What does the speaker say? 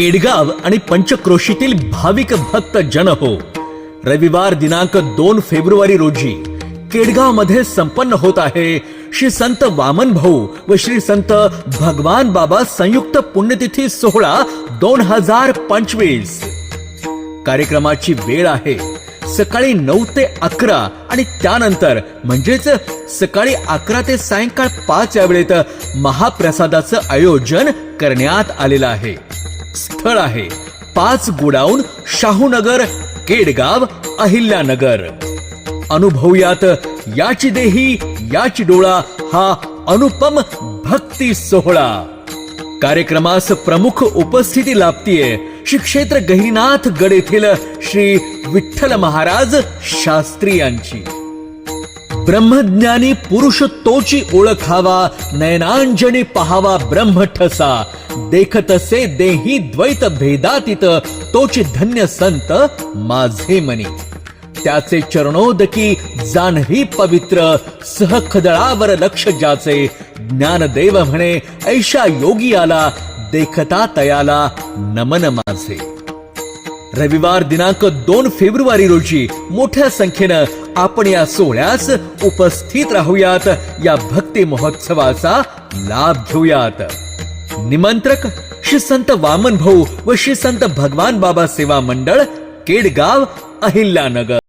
केडगाव आणि पंचक्रोशीतील भाविक भक्त जन हो रविवार दिनांक दोन फेब्रुवारी रोजी केडगावमध्ये संपन्न होत आहे श्री संत वामन भाऊ व श्री संत भगवान बाबा संयुक्त पुण्यतिथी सोहळा दोन हजार पंचवीस. कार्यक्रमाची वेळ आहे. सकाळी नऊ ते अकरा आणि त्यानंतर म्हणजेच सकाळी अकरा ते सायंकाळ पाच या वेळेत महाप्रसादाचं आयोजन करण्यात आलेलं आहे. स्थळ आहे. पाच गोडाऊन शाहूनगर केडगाव अहिल्यानगर. अनुभवयात याची देही याची डोळा हा अनुपम भक्ती सोहळा. कार्यक्रमास प्रमुख उपस्थिती लाभतीये. श्री क्षेत्र गहिनाथ गड येथील श्री विठ्ठल महाराज शास्त्री यांची ब्रह्मज्ञानी पुरुष तोची ओळखावा नयनांजनी पहावा ब्रह्मठसा. देखतसे देही द्वैत भेदातीत तोची धन्य संत माझे मनी. त्याचे चरणोदकी जान्हवी पवित्र सहखदळावर लक्ष ज्याचे ज्ञानदेव म्हणे ऐशा योगी आला देखता तयाला नमन माझे. रविवार दिनांक दोन फेब्रुवारी रोजी मोठ्या संख्येनं आपण या सोहळ्यास उपस्थित राहूयात. या भक्ती महोत्सवाचा लाभ घेऊयात. निमंत्रक श्री संत वामन भाऊ व श्री संत भगवान बाबा सेवा मंडळ केडगाव अहिल्यानगर.